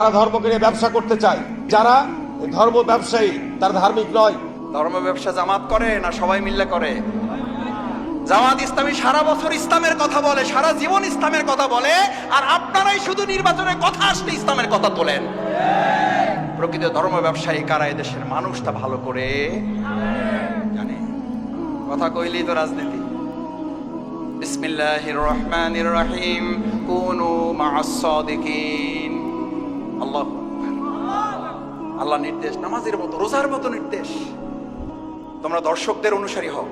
যারা ধর্মকে নিয়ে ব্যবসা করতে চায়। যারা ধর্ম ব্যবসায়ী, তার ধার্মিক নয়। ধর্ম ব্যবসা জামাত করে না সবাই মিললে করে? জামাত ইসলামী সারা বছর ইসলামের কথা বলে, সারা জীবন ইসলামের কথা বলে, আর আপনারাই শুধু নির্বাচনের কথা আসলে ইসলামের কথা তোলেন। প্রকৃত ধর্ম ব্যবসায়ী কারা দেশের মানুষটা ভালো করে? জানে। কথা কইলেই তো রাজনীতি। বিসমিল্লাহির রহমানির রহিম। কুনু মা'আস আল্লাহ নির্দেশ, নামাজের মতো, রোজার মতো নির্দেশ। তোমরা দর্শকদের অনুসারী হও,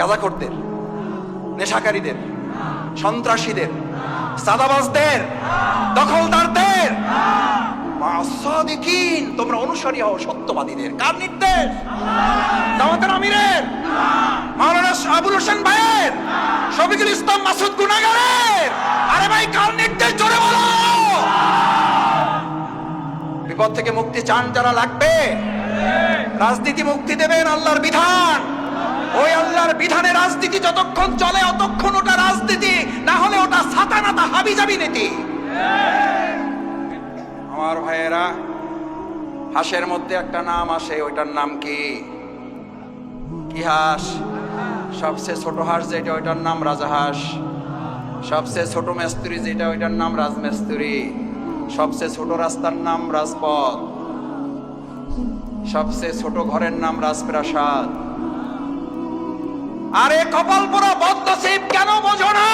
গাজাখোরদের, নেশাকারীদের, সন্ত্রাসীদের সাদাবাজদের দখলদারদের। তোমরা অনুসারী হও, সত্যবাদীদের। কার নির্দেশ? জামাতের আমিরের। মাওলানা আবুল হোসেন ভাইয়ের। শফিকুল ইসলাম মাসুদ গুনাগারের আরে ভাই, কার নির্দেশ? জোরে বলো। বিপদ থেকে মুক্তি চান যারা লাগবে। রাজনীতি মুক্তি দেবেন আল্লাহর বিধান। ওই আল্লাহর বিধানে রাজনীতি যতক্ষণ চলে অতক্ষণ ওটা রাজনীতি না হলে ওটা সাতানাতা হাবি যাবি নীতি। আমার ভাইয়েরা হাঁসের মধ্যে একটা নাম আসে ওইটার নাম কি? কি হাঁস সবচেয়ে ছোট হাঁস যেটা ওইটার নাম রাজাহাঁস। সবচেয়ে ছোট মেস্তুরি যেটা ওইটার নাম রাজমেস্তুরি। সবচেয়ে ছোট রাস্তার নাম রাজপথ। সবচেয়ে ছোট ঘরের নাম রাজপ্রাসাদ। আরে কপাল পোড়া বদনসিব কেন বোঝো না?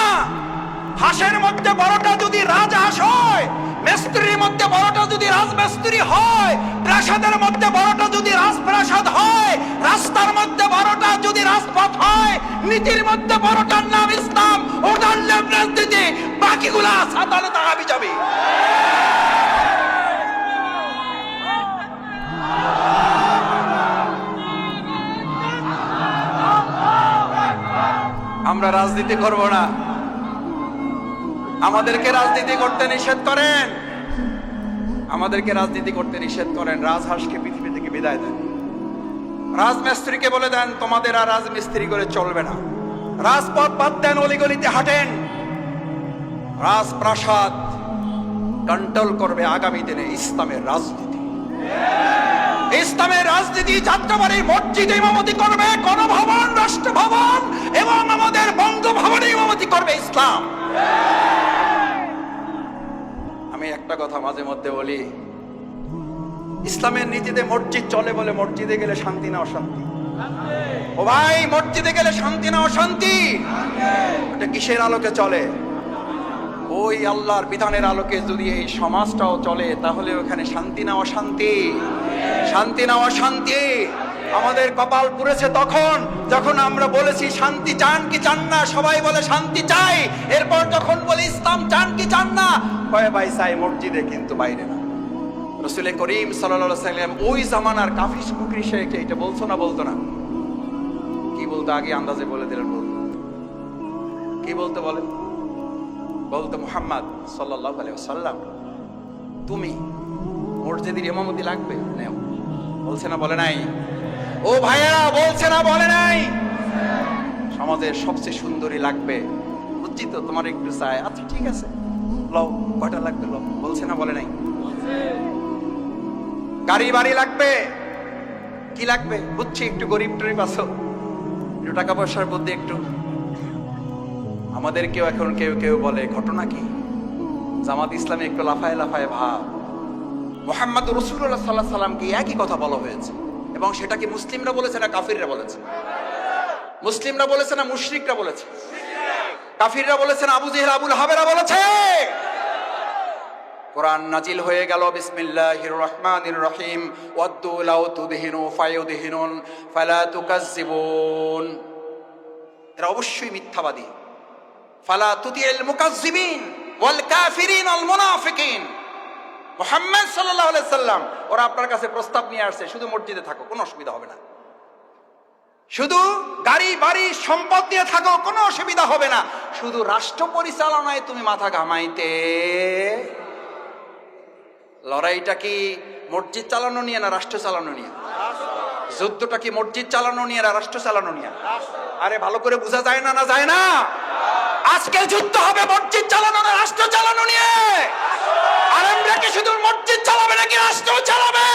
হাঁসের মধ্যে বড়টা যদি রাজহাঁস হয়, মেস্ত্রির মধ্যে বড়টা যদি রাজ রাজমেস্ত্রি হয়, প্রাসাদের মধ্যে বড়টা যদি রাজপ্রাসাদ হয়, রাস্তার মধ্যে বড়টা যদি রাজপথ হয়, নীতির মধ্যে বড়টার নাম ইসলাম ওটার নাম রাজনীতি, বাকিগুলা সাতালে তাকাবি যাবে। আমরা রাজনীতি করব না। আমাদেরকে রাজনীতি করতে নিষেধ করেন। আমাদেরকে রাজনীতি করতে নিষেধ করেন। রাজহাঁসকে পৃথিবী থেকে বিদায় দেন। রাজমিস্ত্রিকে বলে দেন, তোমাদের আর রাজমিস্ত্রি করে চলবে না। রাজপথ বাদ দেন, অলিগলিতে হাঁটেন। রাজপ্রাসাদ কন্ট্রোল করবে আগামী দিনে ইসলামের রাজনীতি। ইসলামের রাজনীতি, যাত্রাবাড়ি, মসজিদে ইমামতি করবে, গণভবন রাষ্ট্র ভবন এবং আমাদের বঙ্গভবনে ইমামতি করবে ইসলাম। আমি একটা কথা মাঝে মধ্যে বলি, ইসলামের নীতিতে মসজিদ চলে বলে মসজিদে গেলে শান্তি না অশান্তি? ও ভাই, মসজিদে গেলে শান্তি না অশান্তি? এটা কিসের আলোকে চলে? ওই আল্লাহর বিধানের আলোকে যদি এই সমাজটাও চলে, তাহলে ওখানে শান্তি না অশান্তি? শান্তি না অশান্তি? আমাদের কপাল পুড়েছে তখন, যখন আমরা বলেছি, শান্তি চান কি চান না? সবাই বলে, শান্তি চাই। এরপর যখন বলি, ইসলাম চান কি চান না? কয়ে, ভাই চাই মসজিদে কিন্তু বাইরে না। রসুল করিম সাল্লাহ সাল্লাম ওই জামানার কাফিস কুকরি শেখে এটা বলছো না বলতো না? কি বলতো? আগে আন্দাজে বলে দিলেন বলতো কি বলতে বলেন? বলতো মোহাম্মদ সাল্লাহ সাল্লাম তুমি মসজিদের ইমামতি লাগবে? নেও। বলছে না, বলে নাই। ও ভাইয়া বলছে না, বলে নাই? সমাজের সবচেয়ে সুন্দরী লাগবে। বুঝছি তো তোমার একটু চাই। আচ্ছা ঠিক আছে, লও, কয়টা লাগবে লও? বলছে না, বলে নাই। গাড়ি, বাড়ি লাগবে? কি লাগবে? বুঝছি, একটু গরিব টরিব আছো। একটু টাকা পয়সার মধ্যে একটু আমাদের কেউ এখন কেউ কেউ বলে, ঘটনা কি? জামাত ইসলামে একটু লাফায় লাফায় ভাব। মোহাম্মদ রসুল্লাহ সাল্লাহ সাল্লামকে একই কথা বলা হয়েছে এবং সেটা কি মুসলিমরা বলেছে না কাফিররা বলেছে? মুসলিমরা বলেছে না মুশরিকরা বলেছে? কাফিররা বলেছে না আবু জেহেল, আবুল হাবেরা বলেছে? কোরআন নাজিল হয়ে গেল, বিসমিল্লাহির রহমানির রহিম। ওয়াদ্দু তুদহিনু ফায়ুদহিনুন, ফালা তুকাজ্জিবুন। এরা অবশ্যই মিথ্যাবাদী। ফালা তুতিল মুকাজ্জিবিন ওয়াল কাফিরিন আল মুনাফিকিন। মুহাম্মদ আলাইহি সাল্লাম, ওরা আপনার কাছে প্রস্তাব নিয়ে আসছে, শুধু মসজিদে থাকো, কোনো অসুবিধা হবে না। শুধু গাড়ি, বাড়ি, সম্পদ দিয়ে থাকো, কোনো অসুবিধা হবে না। শুধু রাষ্ট্র পরিচালনায় তুমি মাথা ঘামাইতে। লড়াইটা কি মসজিদ চালানো নিয়ে না রাষ্ট্র চালানো নিয়ে? যুদ্ধটা কি মসজিদ চালানো নিয়ে না রাষ্ট্র চালানো নিয়ে? আরে ভালো করে বোঝা যায় না না যায় না? আজকে যুদ্ধ হবে মসজিদ চালানো না রাষ্ট্র চালানো নিয়ে? আরে আলেমরা কি শুধু মসজিদ চালাবে নাকি রাষ্ট্র চালাবে?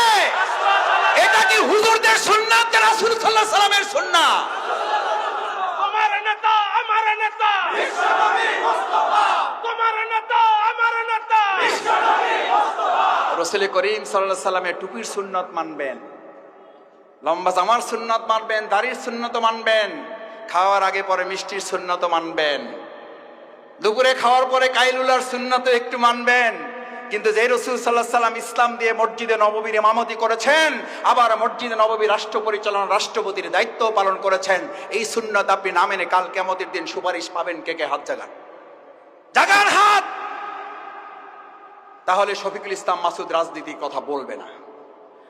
এটা কি হুজুরদের সুন্নাত না রাসূল সাল্লাল্লাহু আলাইহি সাল্লামের সুন্নাত? তোমার নেতা আমার নেতা। তোমার নেতা আমার নেতা। রসুল করিম সাল্লাল্লাহু সাল্লামের টুপির সুন্নত মানবেন। লম্বা জামার সুন্নত মানবেন দাড়ির সুন্নত মানবেন খাওয়ার আগে পরে মিষ্টির সুন্নত মানবেন। দুপুরে খাওয়ার পরে কাইলুলার সুন্নত একটু মানবেন। কিন্তু যে রসুল সাল্লাহ সাল্লাম ইসলাম দিয়ে মসজিদে নববীর ইমামতি করেছেন, আবার মসজিদে নববী রাষ্ট্র পরিচালনা রাষ্ট্রপতির দায়িত্ব পালন করেছেন, এই সুন্নত আপনি না মেনে কাল কেমতের দিন সুপারিশ পাবেন কে কে? হাত জাগান। জাগান হাত! তাহলে শফিকুল ইসলাম মাসুদ রাজনীতির কথা বলবে না।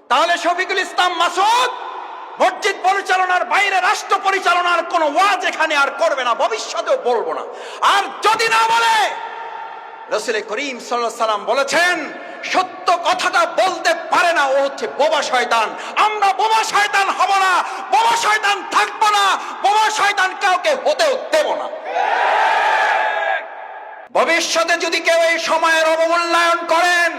তাহলে শফিকুল ইসলাম মাসুদ মসজিদ পরিচালনার বাইরে রাষ্ট্র পরিচালনার কোন ওয়াজ এখানে আর করবে না, ভবিষ্যতেও বলব না। আর যদি না বলে রসুল করিম সাল্লাম বলেছেন, সত্য কথাটা বলতে পারে না, ও হচ্ছে বোবা শয়তান। আমরা বোবা শয়তান হব না, বোবা শয়তান থাকব না, বোবা শয়তান কাউকে হতেও দেব না। ভবিষ্যতে যদি কেউ এই সময়ের অবমূল্যায়ন করেন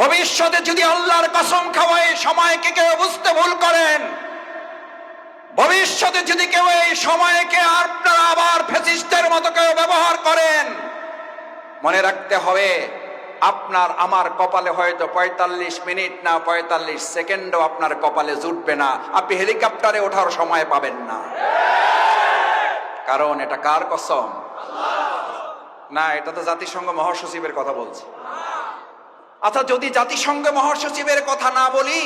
ভবিষ্যতে যদি আল্লাহর কসম খাওয়ায় সময়কে কেউ বুঝতে ভুল করেন, ভবিষ্যতে যদি কেউ এই সময়কে আপনারা আবার ফেসিস্টের মতো কেউ ব্যবহার করেন, মনে রাখতে হবে, আপনার আমার কপালে হয়তো পঁয়তাল্লিশ মিনিট না পঁয়তাল্লিশ সেকেন্ডও আপনার কপালে জুটবে না। আপনি হেলিকপ্টারে ওঠার সময় পাবেন না। কারণ এটা কার কসম? না, এটা তো জাতিসংঘ মহাসচিবের কথা বলছে। আচ্ছা যদি জাতিসংঘ মহাসচিবের কথা না বলি,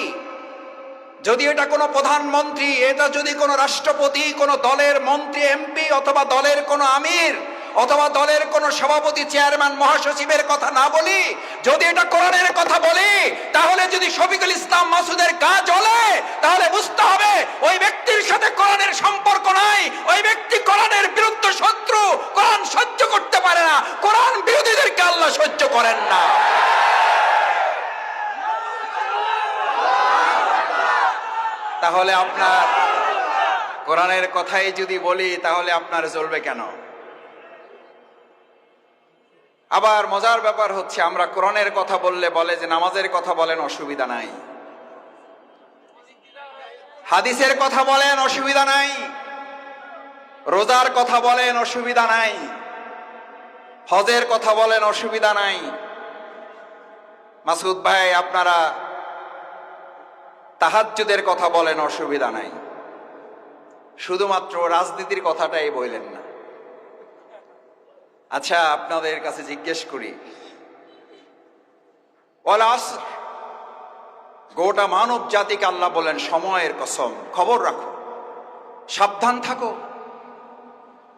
যদি এটা কোনো প্রধানমন্ত্রী, এটা যদি কোনো রাষ্ট্রপতি, কোনো দলের মন্ত্রী, এমপি, অথবা দলের কোনো আমির, অথবা দলের কোনো সভাপতি, চেয়ারম্যান, মহাসচিবের কথা না বলি, যদি এটা কোরআনের কথা বলি, তাহলে যদি শফিকুল ইসলাম মাসুদের গা জ্বলে, তাহলে বুঝতে হবে ওই ব্যক্তির সাথে কোরআনের সম্পর্ক নাই, ওই ব্যক্তি কোরআনের বিরুদ্ধে শত্রু, কোরআন সহ্য করতে পারে না, কোরআন বিরোধীদেরকে আল্লাহ সহ্য করেন না। তাহলে আপনার কোরআনের কথাই যদি বলি, তাহলে আপনার চলবে কেন? আবার মজার ব্যাপার হচ্ছে, আমরা কোরআনের কথা বললে বলে যে নামাজের কথা বলেন, অসুবিধা নাই। হাদিসের কথা বলেন, অসুবিধা নাই। রোজার কথা বলেন, অসুবিধা নাই। হজের কথা বলেন, অসুবিধা নাই। মাসুদ ভাই, আপনারা তাহাজ্জুদের কথা বলেন অসুবিধা নাই। শুধুমাত্র রাজনীতির কথাটাই বললেন না। আচ্ছা আপনাদের কাছে জিজ্ঞেস করি। গোটা মানব জাতিকে আল্লাহ বলেন সময়ের কসম। খবর রাখো। সাবধান থাকো।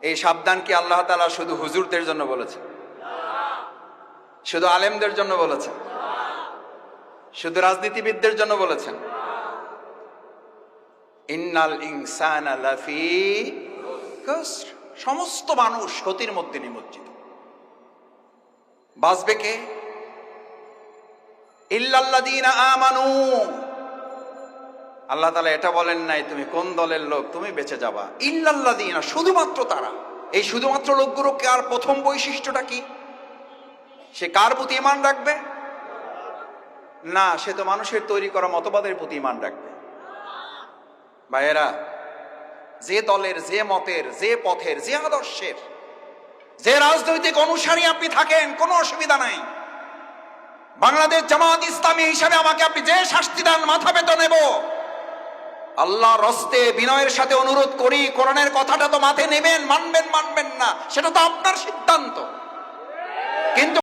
এই সাবধান কি আল্লাহ তালা শুধু হুজুরদের জন্য বলেছে শুধু আলেমদের জন্য বলেছেন? শুধু রাজনীতিবিদদের জন্য বলেছেন? ইন্নাল ইনসানা। সমস্ত মানুষ ক্ষতির মধ্যে নিমজ্জিত। বাঁচবে কে? আমানু। আল্লাহ তালা এটা বলেন নাই, তুমি কোন দলের লোক, তুমি বেঁচে যাবা। ইল্লাল্লাযীনা, শুধুমাত্র তারা। এই শুধুমাত্র লোকগুলো কার প্রথম বৈশিষ্ট্যটা কি? সে কার প্রতি ইমান রাখবে? না, সে তো মানুষের তৈরি করা মতবাদের প্রতি ইমান রাখবে। ভাইয়েরা, যে দলের, যে মতের, যে পথের, যে আদর্শের, যে রাজনৈতিক অনুসারী আপনি থাকেন, কোনো অসুবিধা নাই। বাংলাদেশ জামাত ইসলামী হিসাবে আমাকে আপনি যে শাস্তি দেন মাথা পেতে নেব, আল্লাহ রস্তে বিনয়ের সাথে অনুরোধ করি, কোরআনের কথাটা তো মাথায় নেবেন, মানবেন মানবেন না, সেটা তো আপনার সিদ্ধান্ত।